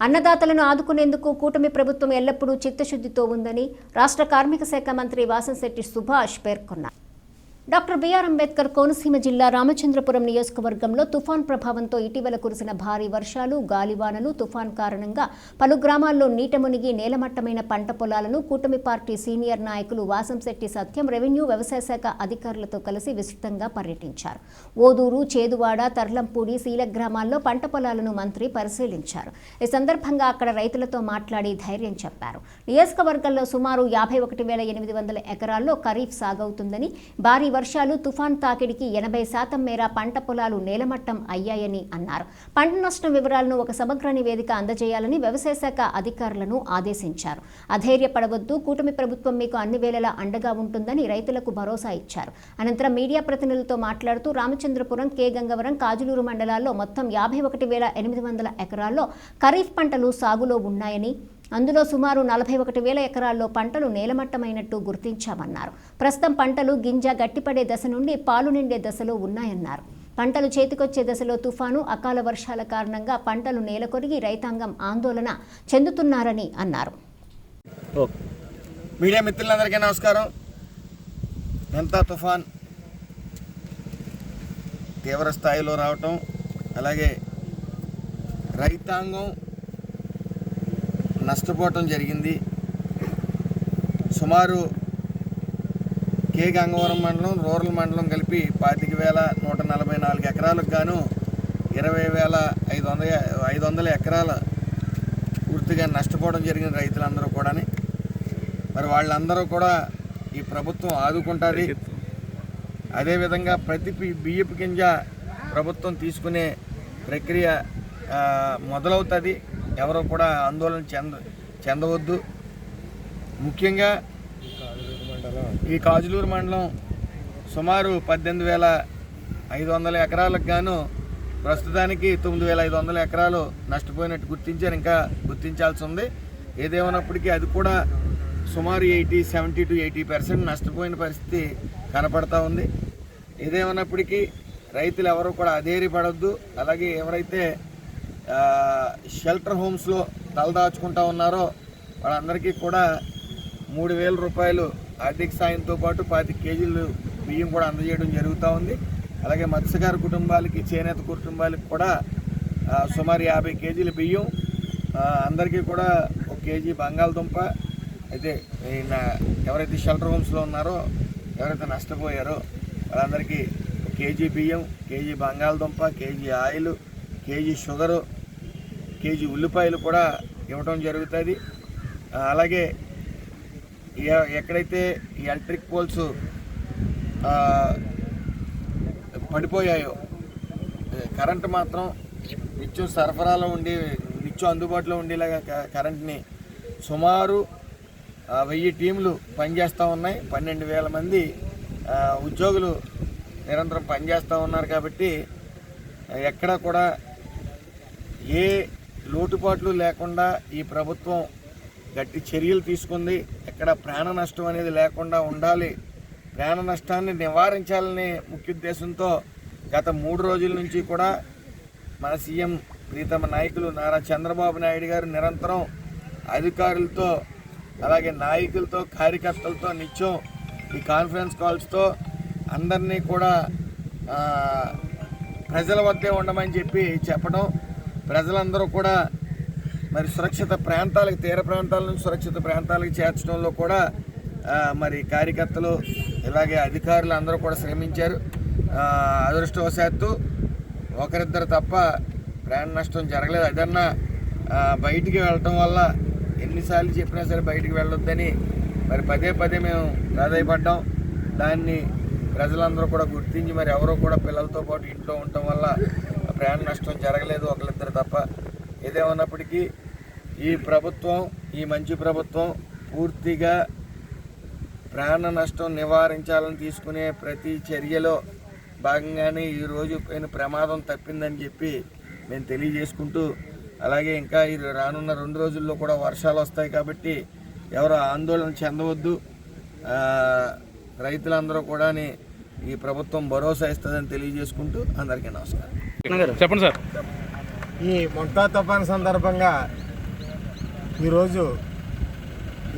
అన్నదాతలను ఆదుకునేందుకు కూటమి ప్రభుత్వం ఎల్లప్పుడూ చిత్తశుద్ధితో ఉందని రాష్ట్ర కార్మిక శాఖ మంత్రి వాసంశెట్టి సుభాష్ పేర్కొన్నారు. డాక్టర్ బిఆర్ అంబేద్కర్ కోనసీమ జిల్లా రామచంద్రపురం నియోజకవర్గంలో తుఫాన్ ప్రభావంతో ఇటీవల కురిసిన భారీ వర్షాలు గాలివానలు తుఫాన్ కారణంగా పలు గ్రామాల్లో నీట మునిగి నేలమట్టమైన పంట పొలాలను కూటమి పార్టీ సీనియర్ నాయకులు వాసంశెట్టి సత్యం రెవెన్యూ వ్యవసాయ శాఖ అధికారులతో కలిసి విస్తృతంగా పర్యటించారు. ఓదూరు చేదువాడ తర్లంపూడి శీల గ్రామాల్లో పంట పొలాలను మంత్రి పరిశీలించారు. ఈ సందర్భంగా అక్కడ రైతులతో మాట్లాడి ధైర్యం చెప్పారు. నియోజకవర్గంలో సుమారు యాభై ఒకటి వేల ఎనిమిది వందల ఎకరాల్లో ఖరీఫ్ సాగవుతుందని భారీ వర్షాలు తుఫాన్ తాకిడికి ఎనభై శాతం మేర పంట పొలాలు నేలమట్టం అయ్యాయని అన్నారు. పంట నష్టం వివరాలను ఒక సమగ్ర నివేదిక అందజేయాలని వ్యవసాయ శాఖ అధికారులను ఆదేశించారు. అధైర్యపడవద్దు కూటమి ప్రభుత్వం మీకు అన్ని వేళలా అండగా ఉంటుందని రైతులకు భరోసా ఇచ్చారు. అనంతరం మీడియా ప్రతినిధులతో మాట్లాడుతూ రామచంద్రపురం కే. గంగవరం కాజులూరు మండలాల్లో మొత్తం యాభై ఒకటి వేల ఎనిమిది వందల ఎకరాల్లో ఖరీఫ్ పంటలు సాగులో ఉన్నాయని అందులో సుమారు నలభై ఒకటి వేల ఎకరాల్లో పంటలు నేలమట్టమైనట్టు గుర్తించామన్నారు. ప్రస్తుతం పంటలు గింజ గట్టిపడే దశ నుండి పాలు నిండే దశలో ఉన్నాయన్నారు. పంటలు చేతికొచ్చే దశలో తుఫాను అకాల వర్షాల కారణంగా పంటలు నేలకొరిగి రైతాంగం ఆందోళన చెందుతున్నారని అన్నారు. మీడియా మిత్రులందరికీ నమస్కారం. ఎంత తుఫాన్ తీవ్ర స్థాయిలో రావటం అలాగే రైతాంగం నష్టపోవటం జరిగింది. సుమారు కే గంగవరం మండలం రూరల్ మండలం కలిపి పాతిక వేల నూట నలభై నాలుగు ఎకరాలకు గాను ఇరవై వేల ఐదు వందల ఐదు వందల ఎకరాల పూర్తిగా నష్టపోవడం జరిగిన రైతులందరూ కూడా మరి వాళ్ళందరూ కూడా ఈ ప్రభుత్వం ఆదుకుంటుంది. అదేవిధంగా ప్రతి బియ్యపు గింజ ప్రభుత్వం తీసుకునే ప్రక్రియ మొదలవుతుంది. ఎవరు కూడా ఆందోళన చెంద చెందవద్దు. ముఖ్యంగా ఈ కాజులూరు మండలం సుమారు పద్దెనిమిది వేల ఐదు వందల ఎకరాలకు గాను ప్రస్తుతానికి తొమ్మిది వేల ఐదు వందల ఎకరాలు నష్టపోయినట్టు గుర్తించారు. ఇంకా గుర్తించాల్సి ఉంది. ఏదేమైనప్పటికీ అది కూడా సుమారు eighty seventy to eighty percent నష్టపోయిన పరిస్థితి కనపడతా ఉంది. ఏదేమైనప్పటికీ రైతులు ఎవరు కూడా అధైర్యపడొద్దు. అలాగే ఎవరైతే షెల్టర్ హోమ్స్లో తలదాచుకుంటా ఉన్నారో వాళ్ళందరికీ కూడా మూడు వేల రూపాయలు ఆర్థిక సాయంతో పాటు పాతి కేజీలు బియ్యం కూడా అందజేయడం జరుగుతూ ఉంది. అలాగే మత్స్యకార కుటుంబాలకి చేనేత కుటుంబాలకి కూడా సుమారు యాభై కేజీల బియ్యం అందరికీ కూడా ఒక కేజీ బంగాళదుంప. అయితే ఈ ఎవరైతే షెల్టర్ హోమ్స్లో ఉన్నారో ఎవరైతే నష్టపోయారో వాళ్ళందరికీ ఒక కేజీ బియ్యం కేజీ బంగాళదుంప KG oil KG sugar KG ఉల్లిపాయలు కూడా ఇవ్వడం జరుగుతుంది. అలాగే ఎక్కడైతే ఈ ఎలక్ట్రిక్ పోల్స్ పడిపోయాయో కరెంటు మాత్రం నిత్యం సరఫరాలో ఉండి నిత్యం అందుబాటులో ఉండేలాగా కరెంట్ని సుమారు వెయ్యి టీంలు పనిచేస్తూ ఉన్నాయి. పన్నెండు వేల మంది ఉద్యోగులు నిరంతరం పనిచేస్తూ ఉన్నారు కాబట్టి ఎక్కడ కూడా ఏ లోటుపాట్లు లేకుండా ఈ ప్రభుత్వం గట్టి చర్యలు తీసుకుంది. ఎక్కడ ప్రాణ నష్టం అనేది లేకుండా ఉండాలి. ప్రాణ నష్టాన్ని నివారించాలనే ముఖ్య ఉద్దేశంతో గత మూడు రోజుల నుంచి కూడా మన సీఎం ప్రీతమ నాయకులు నారా చంద్రబాబు నాయుడు గారు నిరంతరం అధికారులతో అలాగే నాయకులతో కార్యకర్తలతో నిత్యం ఈ కాన్ఫరెన్స్ కాల్స్తో అందరినీ కూడా ప్రజల వద్దే ఉండమని చెప్పి చెప్పడం ప్రజలందరూ కూడా మరి సురక్షిత ప్రాంతాలకు తీర ప్రాంతాల నుంచి సురక్షిత ప్రాంతాలకు చేర్చడంలో కూడా మరి కార్యకర్తలు ఇలాగే అధికారులు అందరూ కూడా శ్రమించారు. అదృష్టవశాత్తు ఒకరిద్దరు తప్ప ప్రాణ నష్టం జరగలేదు. అదన్నా బయటికి వెళ్ళటం వల్ల ఎన్నిసార్లు చెప్పినా సరే బయటికి వెళ్ళొద్దని మరి పదే పదే మేము ప్రాధాయపడ్డాం. దాన్ని ప్రజలందరూ కూడా గుర్తించి మరి ఎవరో కూడా పిల్లలతో పాటు ఇంట్లో ఉండటం వల్ల ప్రాణ నష్టం జరగలేదు ఒకరిద్దరు తప్ప. ఏదేమన్నప్పటికీ ఈ ప్రభుత్వం ఈ మంచి ప్రభుత్వం పూర్తిగా ప్రాణ నష్టం నివారించాలని తీసుకునే ప్రతి చర్యలో భాగంగానే ఈరోజు పైన ప్రమాదం తప్పిందని చెప్పి మేము తెలియజేసుకుంటూ అలాగే ఇంకా ఈ రానున్న రెండు రోజుల్లో కూడా వర్షాలు వస్తాయి కాబట్టి ఎవరు ఆందోళన చెందవద్దు. రైతులందరూ కూడా ఈ ప్రభుత్వం భరోసా ఇస్తుందని తెలియజేసుకుంటూ అందరికీ నమస్కారం. చెప్పండి సార్. ఈ మొంటా తుఫాన్ సందర్భంగా ఈరోజు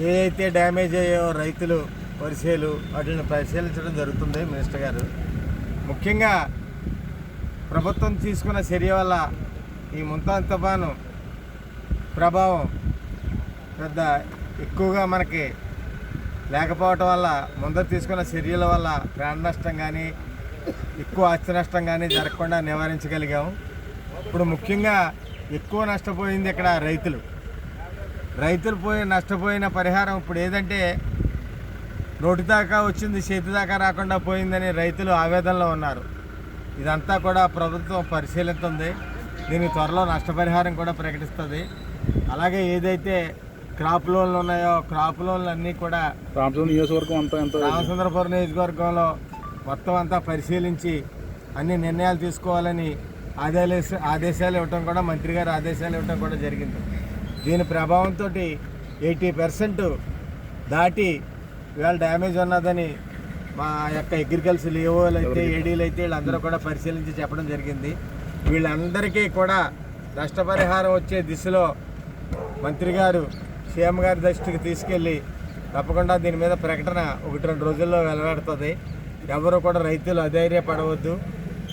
ఏదైతే డ్యామేజ్ అయ్యో రైతులు వరిసేలు వాటిని పరిశీలించడం జరుగుతుంది మినిస్టర్ గారు. ముఖ్యంగా ప్రభుత్వం తీసుకున్న చర్య వల్ల ఈ ముంతా తుఫాను ప్రభావం పెద్ద ఎక్కువగా మనకి లేకపోవటం వల్ల ముందర తీసుకున్న చర్యల వల్ల ప్రాణ నష్టం కానీ ఎక్కువ ఆస్తి నష్టం కానీ జరగకుండా నివారించగలిగాము. ఇప్పుడు ముఖ్యంగా ఎక్కువ నష్టపోయింది ఇక్కడ రైతులు. రైతులు పోయి నష్టపోయిన పరిహారం ఇప్పుడు ఏదంటే నోటి దాకా వచ్చింది చేతి దాకా రాకుండా పోయిందని రైతులు ఆవేదనలో ఉన్నారు. ఇదంతా కూడా ప్రభుత్వం పరిశీలిస్తుంది. దీనికి త్వరలో నష్టపరిహారం కూడా ప్రకటిస్తుంది. అలాగే ఏదైతే క్రాప్ లోన్లు ఉన్నాయో క్రాప్ లోన్లు అన్నీ కూడా రామచంద్రపురం నియోజకవర్గంలో మొత్తం అంతా పరిశీలించి అన్ని నిర్ణయాలు తీసుకోవాలని ఆదేశ ఆదేశాలు ఇవ్వటం కూడా మంత్రి గారు ఆదేశాలు ఇవ్వటం కూడా జరిగింది. దీని ప్రభావంతో ఎయిటీ పర్సెంట్ దాటి ఇవాళ డ్యామేజ్ ఉన్నదని మా యొక్క అగ్రికల్చర్ ఏఓలు అయితే ఏడీలు అయితే వీళ్ళందరూ కూడా పరిశీలించి చెప్పడం జరిగింది. వీళ్ళందరికీ కూడా నష్టపరిహారం వచ్చే దిశలో మంత్రి గారు సీఎం గారి దృష్టికి తీసుకెళ్ళి తప్పకుండా దీని మీద ప్రకటన ఒకటి రెండు రోజుల్లో వెలువడుతుంది ఎవరు కూడా రైతులు అధైర్యపడవద్దు.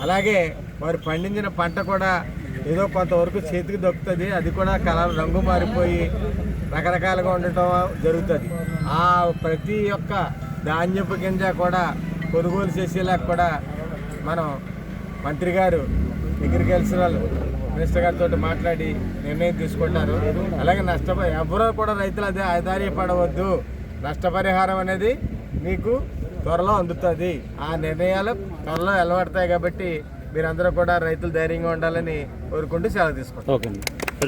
అలాగే వారు పండించిన పంట కూడా ఏదో కొంతవరకు చేతికి దొక్కుతుంది. అది కూడా కలర్ రంగు మారిపోయి రకరకాలుగా ఉండటం జరుగుతుంది. ఆ ప్రతి ఒక్క ధాన్యపు గింజ కూడా కొనుగోలు చేసేలా కూడా మనం మంత్రి గారు అగ్రికల్చరల్ మినిస్టర్ గారితో మాట్లాడి నిర్ణయం తీసుకుంటారు. అలాగే నష్టపరి ఎవరో కూడా రైతులు అదే ఆధార్యపడవద్దు నష్టపరిహారం అనేది మీకు త్వరలో అందుతుంది. ఆ నిర్ణయాలు త్వరలో వెలవడతాయి కాబట్టి మీరందరూ కూడా రైతులు ధైర్యంగా ఉండాలని కోరుకుంటూ సెలవు తీసుకుంటాం ఓకే